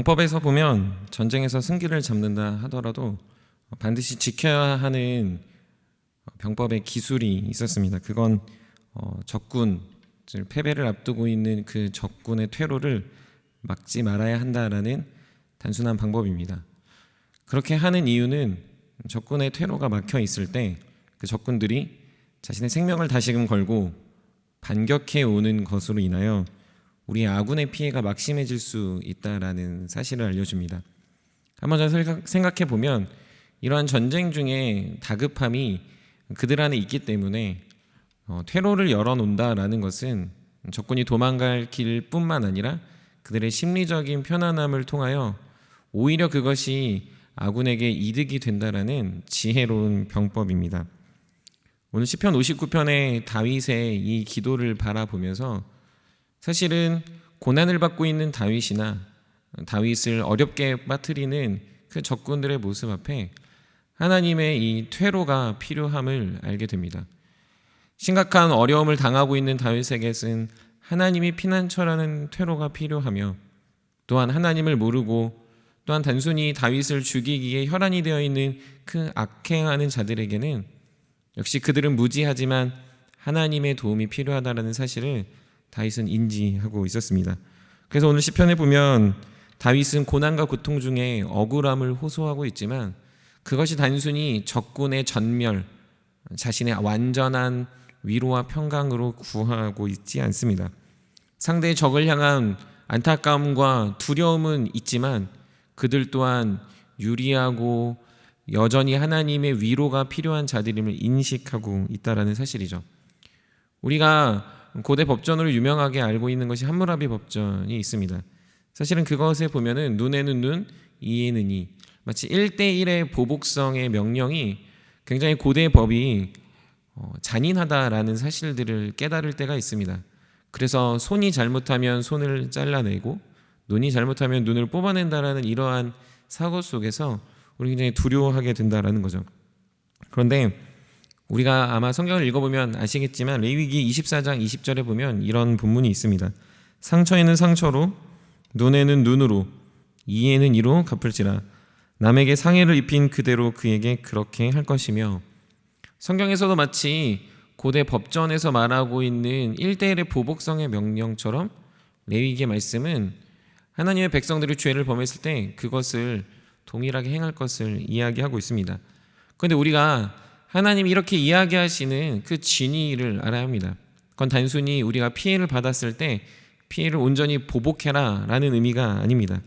병법에서 보면 전쟁에서 승기를 잡는다 하더라도 반드시 지켜야 하는 병법의 기술이 있었습니다. 그건 어, 적군, 즉 패배를 앞두고 있는 그 적군의 퇴로를 막지 말아야 한다라는 단순한 방법입니다. 그렇게 하는 이유는 적군의 퇴로가 막혀 있을 때 그 적군들이 자신의 생명을 다시금 걸고 반격해 오는 것으로 인하여 우리 아군의 피해가 막심해질 수 있다라는 사실을 알려줍니다. 한번 더 생각해 보면 이러한 전쟁 중에 다급함이 그들 안에 있기 때문에 어, 퇴로를 열어놓는다라는 것은 적군이 도망갈 길뿐만 아니라 그들의 심리적인 편안함을 통하여 오히려 그것이 아군에게 이득이 된다라는 지혜로운 병법입니다. 오늘 시편 59편의 다윗의 이 기도를 바라보면서 사실은 고난을 받고 있는 다윗이나 다윗을 어렵게 빠뜨리는 그 적군들의 모습 앞에 하나님의 이 퇴로가 필요함을 알게 됩니다. 심각한 어려움을 당하고 있는 다윗에게는 하나님이 피난처라는 퇴로가 필요하며 또한 하나님을 모르고 또한 단순히 다윗을 죽이기에 혈안이 되어 있는 그 악행하는 자들에게는 역시 그들은 무지하지만 하나님의 도움이 필요하다라는 사실을 다윗은 인지하고 있었습니다. 그래서 오늘 시편에 보면 다윗은 고난과 고통 중에 억울함을 호소하고 있지만 그것이 단순히 적군의 전멸, 자신의 완전한 위로와 평강으로 구하고 있지 않습니다. 상대의 적을 향한 안타까움과 두려움은 있지만 그들 또한 유리하고 여전히 하나님의 위로가 필요한 자들임을 인식하고 있다라는 사실이죠. 우리가 고대 법전으로 유명하게 알고 있는 것이 함무라비 법전이 있습니다. 사실은 그것에 보면은 눈에는 눈, 이에는 이 마치 1대1의 보복성의 명령이 굉장히 고대 법이 어, 잔인하다라는 사실들을 깨달을 때가 있습니다. 그래서 손이 잘못하면 손을 잘라내고 눈이 잘못하면 눈을 뽑아낸다라는 이러한 사고 속에서 우리 굉장히 두려워하게 된다라는 거죠. 그런데 우리가 아마 성경을 읽어보면 아시겠지만 레위기 24장 20절에 보면 이런 본문이 있습니다. 상처에는 상처로 눈에는 눈으로 이에는 이로 갚을지라 남에게 상해를 입힌 그대로 그에게 그렇게 할 것이며 성경에서도 마치 고대 법전에서 말하고 있는 1대1의 보복성의 명령처럼 레위기의 말씀은 하나님의 백성들이 죄를 범했을 때 그것을 동일하게 행할 것을 이야기하고 있습니다. 그런데 우리가 하나님이 이렇게 이야기하시는 그 진의를 알아야 합니다. 그건 단순히 우리가 피해를 받았을 때 피해를 온전히 보복해라 라는 의미가 아닙니다.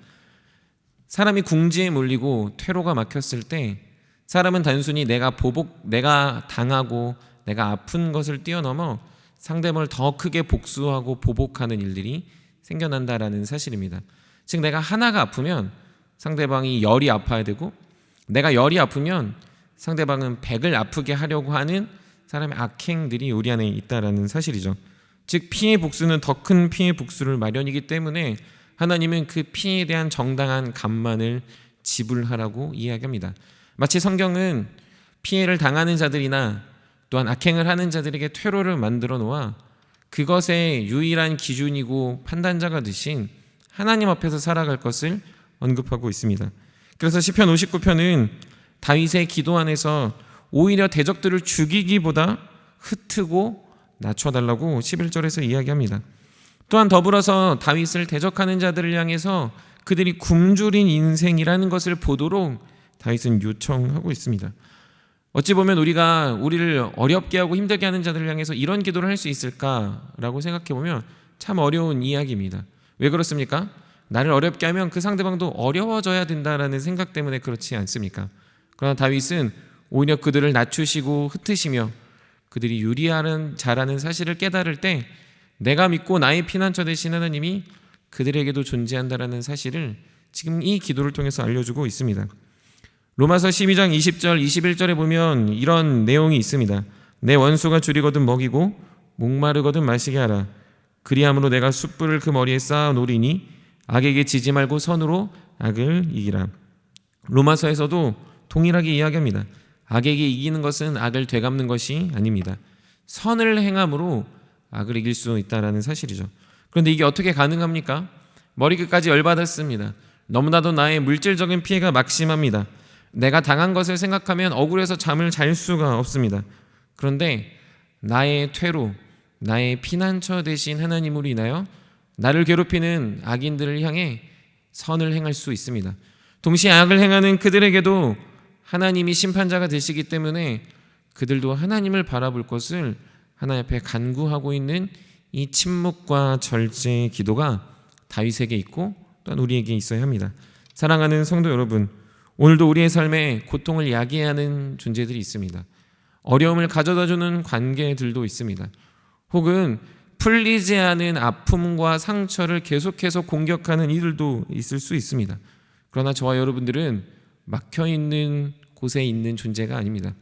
사람이 궁지에 몰리고 퇴로가 막혔을 때 사람은 단순히 내가 보복, 내가 당하고 내가 아픈 것을 뛰어넘어 상대방을 더 크게 복수하고 보복하는 일들이 생겨난다라는 사실입니다. 즉 내가 하나가 아프면 상대방이 열이 아파야 되고 내가 열이 아프면 상대방은 백을 아프게 하려고 하는 사람의 악행들이 우리 안에 있다라는 사실이죠. 즉 피해 복수는 더 큰 피해 복수를 마련이기 때문에 하나님은 그 피해에 대한 정당한 감만을 지불하라고 이야기합니다. 마치 성경은 피해를 당하는 자들이나 또한 악행을 하는 자들에게 퇴로를 만들어 놓아 그것의 유일한 기준이고 판단자가 되신 하나님 앞에서 살아갈 것을 언급하고 있습니다. 그래서 시편 59편은 다윗의 기도 안에서 오히려 대적들을 죽이기보다 흩트고 낮춰달라고 11절에서 이야기합니다. 또한 더불어서 다윗을 대적하는 자들을 향해서 그들이 굶주린 인생이라는 것을 보도록 다윗은 요청하고 있습니다. 어찌 보면 우리가 우리를 어렵게 하고 힘들게 하는 자들을 향해서 이런 기도를 할 수 있을까라고 생각해 보면 참 어려운 이야기입니다. 왜 그렇습니까? 나를 어렵게 하면 그 상대방도 어려워져야 된다라는 생각 때문에 그렇지 않습니까? 그러나 다윗은 오히려 그들을 낮추시고 흩으시며 그들이 유리하는 자라는 사실을 깨달을 때 내가 믿고 나의 피난처 되신 하나님이 그들에게도 존재한다라는 사실을 지금 이 기도를 통해서 알려주고 있습니다. 로마서 12장 20절 21절에 보면 이런 내용이 있습니다. 내 원수가 줄이거든 먹이고 목마르거든 마시게 하라. 그리함으로 내가 숯불을 그 머리에 쌓아 놓으리니 악에게 지지 말고 선으로 악을 이기라. 로마서에서도 동일하게 이야기합니다. 악에게 이기는 것은 악을 되갚는 것이 아닙니다. 선을 행함으로 악을 이길 수 있다라는 사실이죠. 그런데 이게 어떻게 가능합니까? 머리끝까지 열받았습니다. 너무나도 나의 물질적인 피해가 막심합니다. 내가 당한 것을 생각하면 억울해서 잠을 잘 수가 없습니다. 그런데 나의 퇴로, 나의 피난처 대신 하나님으로 인하여 나를 괴롭히는 악인들을 향해 선을 행할 수 있습니다. 동시에 악을 행하는 그들에게도 하나님이 심판자가 되시기 때문에 그들도 하나님을 바라볼 것을 하나님 앞에 간구하고 있는 이 침묵과 절제의 기도가 다윗에게 있고 또한 우리에게 있어야 합니다. 사랑하는 성도 여러분, 오늘도 우리의 삶에 고통을 야기하는 존재들이 있습니다. 어려움을 가져다 주는 관계들도 있습니다. 혹은 풀리지 않은 아픔과 상처를 계속해서 공격하는 이들도 있을 수 있습니다. 그러나 저와 여러분들은 막혀 있는 곳에 있는 존재가 아닙니다.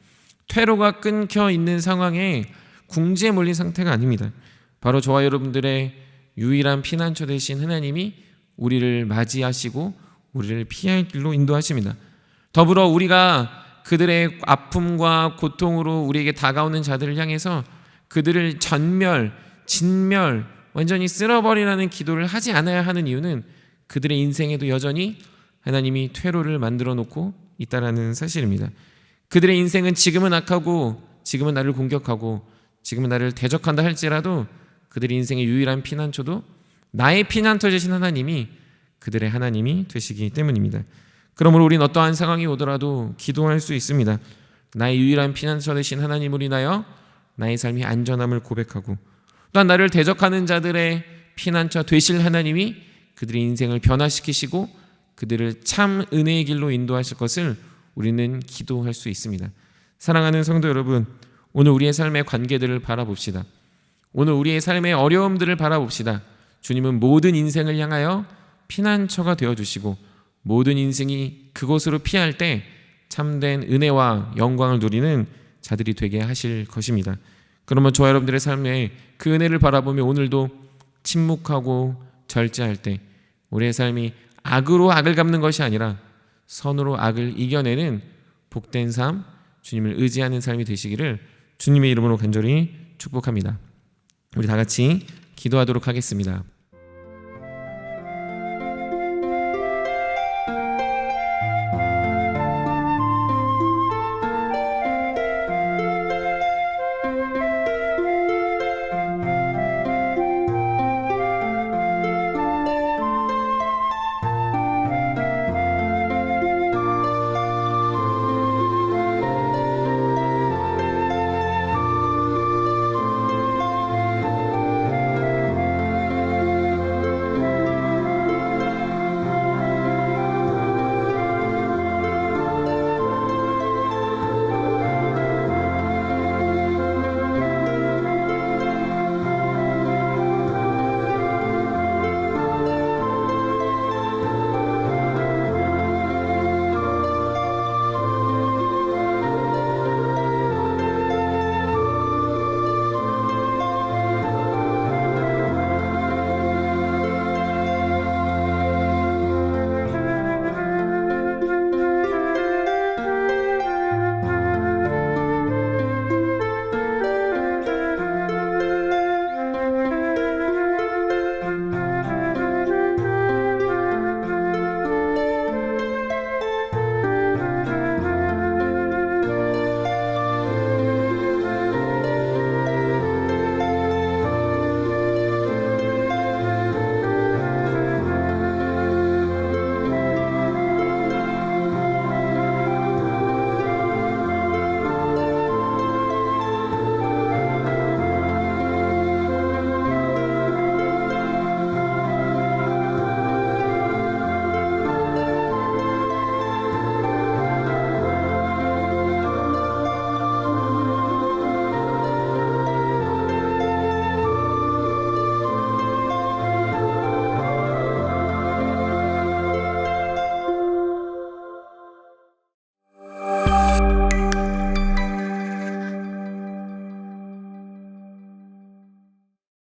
퇴로가 끊겨 있는 상황에 궁지에 몰린 상태가 아닙니다. 바로 저와 여러분들의 유일한 피난처 되신 하나님이 우리를 맞이하시고 우리를 피할 길로 인도하십니다. 더불어 우리가 그들의 아픔과 고통으로 우리에게 다가오는 자들을 향해서 그들을 전멸, 진멸, 완전히 쓸어버리라는 기도를 하지 않아야 하는 이유는 그들의 인생에도 여전히 하나님이 퇴로를 만들어 놓고 있다라는 사실입니다. 그들의 인생은 지금은 악하고 지금은 나를 공격하고 지금은 나를 대적한다 할지라도 그들의 인생의 유일한 피난처도 나의 피난처 되신 하나님이 그들의 하나님이 되시기 때문입니다. 그러므로 우리는 어떠한 상황이 오더라도 기도할 수 있습니다. 나의 유일한 피난처 되신 하나님을 인하여 나의 삶이 안전함을 고백하고 또한 나를 대적하는 자들의 피난처 되실 하나님이 그들의 인생을 변화시키시고 그들을 참 은혜의 길로 인도하실 것을 우리는 기도할 수 있습니다. 사랑하는 성도 여러분, 오늘 우리의 삶의 관계들을 바라봅시다. 오늘 우리의 삶의 어려움들을 바라봅시다. 주님은 모든 인생을 향하여 피난처가 되어 주시고 모든 인생이 그곳으로 피할 때 참된 은혜와 영광을 누리는 자들이 되게 하실 것입니다. 그러면 저와 여러분들의 삶에 그 은혜를 바라보며 오늘도 침묵하고 절제할 때 우리의 삶이 악으로 악을 갚는 것이 아니라 선으로 악을 이겨내는 복된 삶, 주님을 의지하는 삶이 되시기를 주님의 이름으로 간절히 축복합니다. 우리 다 같이 기도하도록 하겠습니다.